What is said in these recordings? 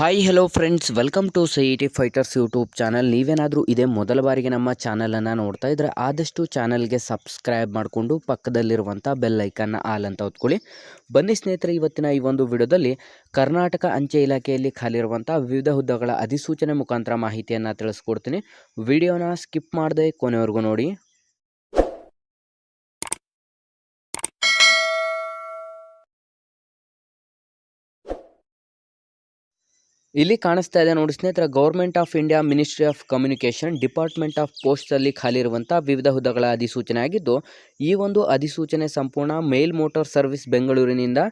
Hi hello friends welcome to C E T fighters YouTube channel ನೀವೇನಾದರೂ ಇದೇ ಮೊದಲ ಬಾರಿಗೆ ನಮ್ಮ ಚಾನಲನ್ನು ನೋಡ್ತಾ ಇದ್ದರೆ ಆದಷ್ಟು ಚಾನಲ್ಗೆ ಸಬ್ಸ್ಕ್ರೈಬ್ ಮಾಡಿಕೊಂಡು ಪಕ್ಕದಲ್ಲಿರುವಂಥ ಬೆಲ್ ಐಕನ್ನ ಆಲ್ ಅಂತ ಹೊತ್ಕೊಳ್ಳಿ. ಬನ್ನಿ ಸ್ನೇಹಿತರೆ, ಇವತ್ತಿನ ಈ ಒಂದು ವಿಡಿಯೋದಲ್ಲಿ ಕರ್ನಾಟಕ ಅಂಚೆ ಇಲಾಖೆಯಲ್ಲಿ ಖಾಲಿರುವಂಥ ವಿವಿಧ ಹುದ್ದೆಗಳ ಅಧಿಸೂಚನೆ ಮುಖಾಂತರ ಮಾಹಿತಿಯನ್ನು ತಿಳಿಸ್ಕೊಡ್ತೀನಿ. ವಿಡಿಯೋನ ಸ್ಕಿಪ್ ಮಾಡದೆ ಕೊನೆವರೆಗೂ ನೋಡಿ. ಇಲ್ಲಿ ಕಾಣಿಸ್ತಾ ಇದೆ ನೋಡಿ ಸ್ನೇಹಿತರೆ government of India ministry of communication department of ಪೋಸ್ಟಲ್ಲಿ ಖಾಲಿ ಇರುವಂಥ ವಿವಿಧ ಹುದ್ದೆಗಳ ಅಧಿಸೂಚನೆ ಆಗಿದ್ದು, ಈ ಒಂದು ಅಧಿಸೂಚನೆ ಸಂಪೂರ್ಣ ಮೇಲ್ ಮೋಟಾರ್ ಸರ್ವಿಸ್ ಬೆಂಗಳೂರಿನಿಂದ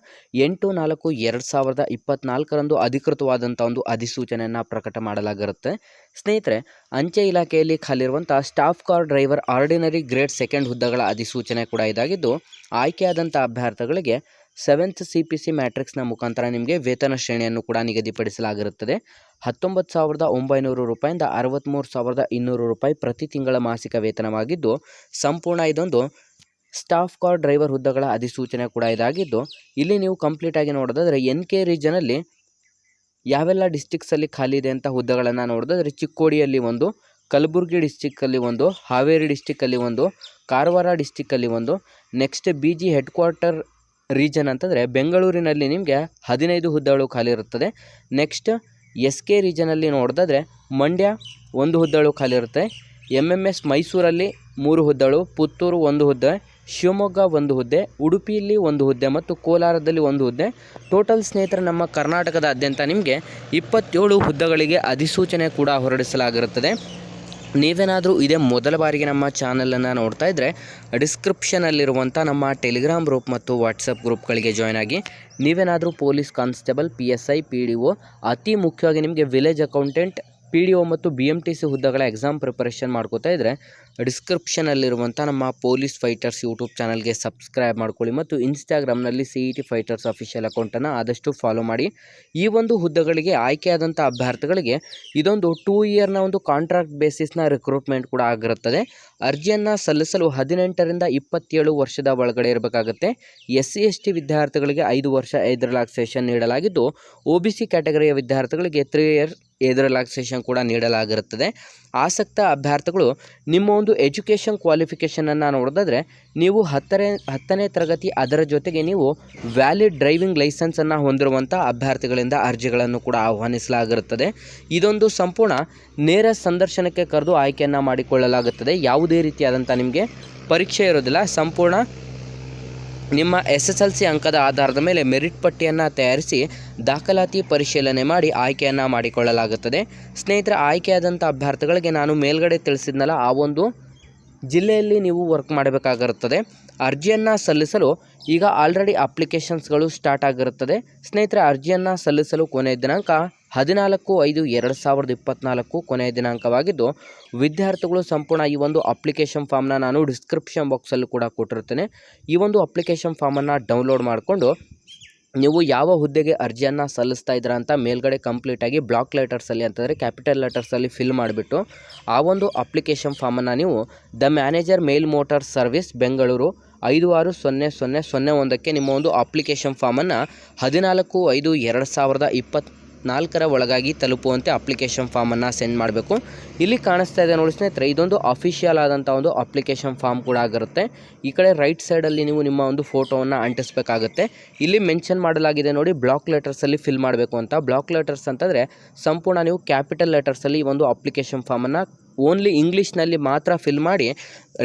ಎಂಟು ನಾಲ್ಕು ಎರಡು ಸಾವಿರದ ಇಪ್ಪತ್ನಾಲ್ಕರಂದು ಅಧಿಕೃತವಾದಂಥ ಒಂದು ಅಧಿಸೂಚನೆಯನ್ನು ಪ್ರಕಟ ಮಾಡಲಾಗಿರುತ್ತೆ. ಸ್ನೇಹಿತರೆ, ಅಂಚೆ ಇಲಾಖೆಯಲ್ಲಿ ಖಾಲಿರುವಂಥ staff car driver ordinary grade second ಹುದ್ದೆಗಳ ಅಧಿಸೂಚನೆ ಕೂಡ ಇದಾಗಿದ್ದು ಆಯ್ಕೆಯಾದಂಥ ಅಭ್ಯರ್ಥಿಗಳಿಗೆ ಸೆವೆಂತ್ ಸಿ ಪಿ ಸಿ ಮ್ಯಾಟ್ರಿಕ್ಸ್ನ ಮುಖಾಂತರ ನಿಮಗೆ ವೇತನ ಶ್ರೇಣಿಯನ್ನು ಕೂಡ ನಿಗದಿಪಡಿಸಲಾಗಿರುತ್ತದೆ. ಹತ್ತೊಂಬತ್ತು ಸಾವಿರದ ಒಂಬೈನೂರು ರೂಪಾಯಿಂದ ಅರವತ್ತ್ಮೂರು ಸಾವಿರದ ಇನ್ನೂರು ರೂಪಾಯಿ ಪ್ರತಿ ತಿಂಗಳ ಮಾಸಿಕ ವೇತನವಾಗಿದ್ದು, ಸಂಪೂರ್ಣ ಇದೊಂದು ಸ್ಟಾಫ್ ಕಾರ್ ಡ್ರೈವರ್ ಹುದ್ದೆಗಳ ಅಧಿಸೂಚನೆ ಕೂಡ ಇದಾಗಿದ್ದು, ಇಲ್ಲಿ ನೀವು ಕಂಪ್ಲೀಟಾಗಿ ನೋಡೋದಾದರೆ ಎನ್ ಕೆ ರೀಜನಲ್ಲಿ ಯಾವೆಲ್ಲ ಡಿಸ್ಟಿಕ್ಸಲ್ಲಿ ಖಾಲಿ ಇದೆ ಅಂತ ಹುದ್ದೆಗಳನ್ನು ನೋಡೋದಾದರೆ ಚಿಕ್ಕೋಡಿಯಲ್ಲಿ ಒಂದು, ಕಲಬುರಗಿ ಡಿಸ್ಟಿಕ್ಕಲ್ಲಿ ಒಂದು, ಹಾವೇರಿ ಡಿಸ್ಟಿಕ್ಕಲ್ಲಿ ಒಂದು, ಕಾರವಾರ ಡಿಸ್ಟಿಕ್ಕಲ್ಲಿ ಒಂದು next B G head quarter region ಅಂತಂದರೆ ಬೆಂಗಳೂರಿನಲ್ಲಿ ನಿಮಗೆ ಹದಿನೈದು ಹುದ್ದೆಗಳು ಖಾಲಿ ಇರುತ್ತದೆ. ನೆಕ್ಸ್ಟ್ ಎಸ್ ಕೆ ರೀಜನಲ್ಲಿ ನೋಡಿದ್ರೆ ಮಂಡ್ಯ ಒಂದು ಹುದ್ದೆಗಳು ಖಾಲಿ ಇರುತ್ತೆ. ಎಂ ಎಂ ಎಸ್ ಮೈಸೂರಲ್ಲಿ ಮೂರು ಹುದ್ದೆಗಳು, ಪುತ್ತೂರು ಒಂದು ಹುದ್ದೆ, ಶಿವಮೊಗ್ಗ ಒಂದು ಹುದ್ದೆ, ಉಡುಪಿಯಲ್ಲಿ ಒಂದು ಹುದ್ದೆ ಮತ್ತು ಕೋಲಾರದಲ್ಲಿ ಒಂದು ಹುದ್ದೆ. ಟೋಟಲ್ ಸ್ನೇಹಿತರೆ, ನಮ್ಮ ಕರ್ನಾಟಕದಾದ್ಯಂತ ನಿಮಗೆ ಇಪ್ಪತ್ತೇಳು ಹುದ್ದೆಗಳಿಗೆ ಅಧಿಸೂಚನೆ ಕೂಡ ಹೊರಡಿಸಲಾಗಿರುತ್ತದೆ. ನೀವೇನಾದರೂ ಇದೇ ಮೊದಲ ಬಾರಿಗೆ ನಮ್ಮ ಚಾನಲನ್ನು ನೋಡ್ತಾ ಇದ್ದರೆ ಡಿಸ್ಕ್ರಿಪ್ಷನಲ್ಲಿರುವಂಥ ನಮ್ಮ ಟೆಲಿಗ್ರಾಮ್ ಗ್ರೂಪ್ ಮತ್ತು ವಾಟ್ಸಪ್ ಗ್ರೂಪ್ಗಳಿಗೆ ಜಾಯ್ನ್ ಆಗಿ, ನೀವೇನಾದರೂ police constable P S I P D O ಅತಿ ಮುಖ್ಯವಾಗಿ ನಿಮಗೆ village accountant P D O ಮತ್ತು ಬಿ ಎಂ ಟಿ ಸಿ ಹುದ್ದೆಗಳ ಎಕ್ಸಾಮ್ ಪ್ರಿಪರೇಷನ್ ಮಾಡ್ಕೋತಾ ಇದ್ದರೆ ಡಿಸ್ಕ್ರಿಪ್ಷನಲ್ಲಿರುವಂಥ ನಮ್ಮ ಪೊಲೀಸ್ ಫೈಟರ್ಸ್ ಯೂಟ್ಯೂಬ್ ಚಾನಲ್ಗೆ ಸಬ್ಸ್ಕ್ರೈಬ್ ಮಾಡ್ಕೊಳ್ಳಿ ಮತ್ತು ಇನ್ಸ್ಟಾಗ್ರಾಮ್ನಲ್ಲಿ C E T fighters official ಅಕೌಂಟನ್ನು ಆದಷ್ಟು ಫಾಲೋ ಮಾಡಿ. ಈ ಒಂದು ಹುದ್ದೆಗಳಿಗೆ ಆಯ್ಕೆಯಾದಂಥ ಅಭ್ಯರ್ಥಿಗಳಿಗೆ ಇದೊಂದು ಟೂ ಇಯರ್ನ ಒಂದು ಕಾಂಟ್ರಾಕ್ಟ್ ಬೇಸಿಸ್ನ ರಿಕ್ರೂಟ್ಮೆಂಟ್ ಕೂಡ ಆಗಿರುತ್ತದೆ. ಅರ್ಜಿಯನ್ನು ಸಲ್ಲಿಸಲು ಹದಿನೆಂಟರಿಂದ ಇಪ್ಪತ್ತೇಳು ವರ್ಷದ ಒಳಗಡೆ ಇರಬೇಕಾಗುತ್ತೆ. ಎಸ್ ಸಿ ಎಸ್ ಟಿ ವಿದ್ಯಾರ್ಥಿಗಳಿಗೆ ಐದು ವರ್ಷ ಐದು ರಿಲ್ಯಾಕ್ಸೇಷನ್ ನೀಡಲಾಗಿದ್ದು ಒ ಬಿ ಸಿ ಕ್ಯಾಟಗರಿಯ ವಿದ್ಯಾರ್ಥಿಗಳಿಗೆ ತ್ರೀ ಇಯರ್ ಏಜ್ ರಿಲ್ಯಾಕ್ಸೇಷನ್ ಕೂಡ ನೀಡಲಾಗಿರುತ್ತದೆ. ಆಸಕ್ತ ಅಭ್ಯರ್ಥಿಗಳು, ನಿಮ್ಮ ಒಂದು ಎಜುಕೇಷನ್ ಕ್ವಾಲಿಫಿಕೇಷನನ್ನು ನೋಡೋದಾದರೆ, ನೀವು ಹತ್ತನೇ ಹತ್ತನೇ ತರಗತಿ ಅದರ ಜೊತೆಗೆ ನೀವು ವ್ಯಾಲಿಡ್ ಡ್ರೈವಿಂಗ್ ಲೈಸೆನ್ಸನ್ನು ಹೊಂದಿರುವಂಥ ಅಭ್ಯರ್ಥಿಗಳಿಂದ ಅರ್ಜಿಗಳನ್ನು ಕೂಡ ಆಹ್ವಾನಿಸಲಾಗಿರುತ್ತದೆ. ಇದೊಂದು ಸಂಪೂರ್ಣ ನೇರ ಸಂದರ್ಶನಕ್ಕೆ ಕರೆದು ಆಯ್ಕೆಯನ್ನು ಮಾಡಿಕೊಳ್ಳಲಾಗುತ್ತದೆ. ಯಾವುದೇ ರೀತಿಯಾದಂಥ ನಿಮಗೆ ಪರೀಕ್ಷೆ ಇರೋದಿಲ್ಲ ಸಂಪೂರ್ಣ ನಿಮ್ಮ ಎಸ್ ಎಸ್ ಎಲ್ ಸಿ ಅಂಕದ ಆಧಾರದ ಮೇಲೆ ಮೆರಿಟ್ ಪಟ್ಟಿಯನ್ನು ತಯಾರಿಸಿ ದಾಖಲಾತಿ ಪರಿಶೀಲನೆ ಮಾಡಿ ಆಯ್ಕೆಯನ್ನು ಮಾಡಿಕೊಳ್ಳಲಾಗುತ್ತದೆ. ಸ್ನೇಹಿತರ ಆಯ್ಕೆಯಾದಂಥ ಅಭ್ಯರ್ಥಿಗಳಿಗೆ ನಾನು ಮೇಲ್ಗಡೆ ತಿಳಿಸಿದ್ನಲ್ಲ, ಆ ಒಂದು ಜಿಲ್ಲೆಯಲ್ಲಿ ನೀವು ವರ್ಕ್ ಮಾಡಬೇಕಾಗಿರುತ್ತದೆ. ಅರ್ಜಿಯನ್ನು ಸಲ್ಲಿಸಲು ಈಗ ಆಲ್ರೆಡಿ ಅಪ್ಲಿಕೇಶನ್ಸ್ಗಳು ಸ್ಟಾರ್ಟ್ ಆಗಿರುತ್ತದೆ. ಸ್ನೇಹಿತರ, ಅರ್ಜಿಯನ್ನು ಸಲ್ಲಿಸಲು ಕೊನೆಯ ದಿನಾಂಕ ಹದಿನಾಲ್ಕು ಐದು ಎರಡು ಸಾವಿರದ ಇಪ್ಪತ್ತ್ನಾಲ್ಕು ಕೊನೆಯ ದಿನಾಂಕವಾಗಿದ್ದು, ವಿದ್ಯಾರ್ಥಿಗಳು ಸಂಪೂರ್ಣ ಈ ಒಂದು ಅಪ್ಲಿಕೇಶನ್ ಫಾರ್ಮ್ನ ನಾನು ಡಿಸ್ಕ್ರಿಪ್ಷನ್ ಬಾಕ್ಸಲ್ಲೂ ಕೂಡ ಕೊಟ್ಟಿರ್ತೇನೆ ಈ ಒಂದು ಅಪ್ಲಿಕೇಶನ್ ಫಾರ್ಮನ್ನು ಡೌನ್ಲೋಡ್ ಮಾಡಿಕೊಂಡು, ನೀವು ಯಾವ ಹುದ್ದೆಗೆ ಅರ್ಜಿಯನ್ನು ಸಲ್ಲಿಸ್ತಾ ಇದ್ದೀರಾ ಅಂತ ಮೇಲ್ಗಡೆ ಕಂಪ್ಲೀಟಾಗಿ ಬ್ಲಾಕ್ ಲೆಟರ್ಸಲ್ಲಿ ಅಂತಂದರೆ ಕ್ಯಾಪಿಟಲ್ ಲೆಟರ್ಸಲ್ಲಿ ಫಿಲ್ ಮಾಡಿಬಿಟ್ಟು, ಆ ಒಂದು ಅಪ್ಲಿಕೇಶನ್ ಫಾರ್ಮನ್ನು ನೀವು the manager mail motor service Bengaluru ಐದು ಆರು ಸೊನ್ನೆ ಸೊನ್ನೆ ಸೊನ್ನೆ ಒಂದಕ್ಕೆ ನಿಮ್ಮ ಒಂದು ಅಪ್ಲಿಕೇಶನ್ ಫಾರ್ಮನ್ನು ಹದಿನಾಲ್ಕು ಐದು ಎರಡು ಸಾವಿರದ ಇಪ್ಪತ್ತು ನಾಲ್ಕರ ಒಳಗಾಗಿ ತಲುಪುವಂತೆ ಅಪ್ಲಿಕೇಶನ್ ಫಾರ್ಮನ್ನು ಸೆಂಡ್ ಮಾಡಬೇಕು. ಇಲ್ಲಿ ಕಾಣಿಸ್ತಾ ಇದೆ ನೋಡಿ ಸ್ನೇಹಿತರೆ, ಇದೊಂದು ಅಫಿಷಿಯಲ್ ಆದಂಥ ಒಂದು ಅಪ್ಲಿಕೇಶನ್ ಫಾರ್ಮ್ ಕೂಡ ಆಗಿರುತ್ತೆ. ಈ ಕಡೆ ರೈಟ್ ಸೈಡಲ್ಲಿ ನೀವು ನಿಮ್ಮ ಒಂದು ಫೋಟೋವನ್ನು ಅಂಟಿಸ್ಬೇಕಾಗುತ್ತೆ. ಇಲ್ಲಿ ಮೆನ್ಷನ್ ಮಾಡಲಾಗಿದೆ ನೋಡಿ ಬ್ಲಾಕ್ ಲೆಟರ್ಸಲ್ಲಿ ಫಿಲ್ ಮಾಡಬೇಕು ಅಂತ. ಬ್ಲಾಕ್ ಲೆಟರ್ಸ್ ಅಂತಂದರೆ ಸಂಪೂರ್ಣ ನೀವು ಕ್ಯಾಪಿಟಲ್ ಲೆಟರ್ಸಲ್ಲಿ ಒಂದು ಅಪ್ಲಿಕೇಶನ್ ಫಾರ್ಮನ್ನು ಓನ್ಲಿ ಇಂಗ್ಲೀಷ್ನಲ್ಲಿ ಮಾತ್ರ ಫಿಲ್ ಮಾಡಿ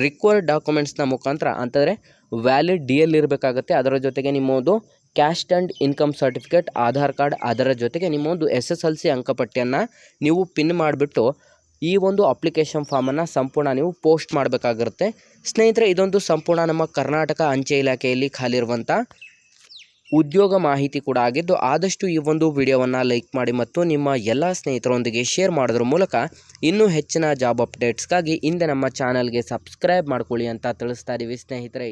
ರಿಕ್ವೈರ್ಡ್ ಡಾಕ್ಯುಮೆಂಟ್ಸ್ನ ಮುಖಾಂತರ, ಅಂತಂದರೆ ವ್ಯಾಲಿಡ್ ಡಿ ಎಲ್ ಇರಬೇಕಾಗುತ್ತೆ. ಅದರ ಜೊತೆಗೆ ನಿಮ್ಮದು caste and income certificate, Aadhaar card, ಅದರ ಜೊತೆಗೆ ನಿಮ್ಮೊಂದು ಎಸ್ ಎಸ್ ಎಲ್ ಸಿ ಅಂಕಪಟ್ಟಿಯನ್ನು ನೀವು ಪಿನ್ ಮಾಡಿಬಿಟ್ಟು ಈ ಒಂದು ಅಪ್ಲಿಕೇಶನ್ ಫಾರ್ಮನ್ನು ಸಂಪೂರ್ಣ ನೀವು ಪೋಸ್ಟ್ ಮಾಡಬೇಕಾಗಿರುತ್ತೆ. ಸ್ನೇಹಿತರೆ, ಇದೊಂದು ಸಂಪೂರ್ಣ ನಮ್ಮ ಕರ್ನಾಟಕ ಅಂಚೆ ಇಲಾಖೆಯಲ್ಲಿ ಖಾಲಿರುವಂಥ ಉದ್ಯೋಗ ಮಾಹಿತಿ ಕೂಡ ಆಗಿದ್ದು, ಆದಷ್ಟು ಈ ಒಂದು ವಿಡಿಯೋವನ್ನು ಲೈಕ್ ಮಾಡಿ ಮತ್ತು ನಿಮ್ಮ ಎಲ್ಲ ಸ್ನೇಹಿತರೊಂದಿಗೆ ಶೇರ್ ಮಾಡೋದ್ರ ಮೂಲಕ ಇನ್ನೂ ಹೆಚ್ಚಿನ ಜಾಬ್ ಅಪ್ಡೇಟ್ಸ್ಗಾಗಿ ಹಿಂದೆ ನಮ್ಮ ಚಾನಲ್ಗೆ ಸಬ್ಸ್ಕ್ರೈಬ್ ಮಾಡ್ಕೊಳ್ಳಿ ಅಂತ ತಿಳಿಸ್ತಾ ಇದ್ದೀವಿ ಸ್ನೇಹಿತರೆ.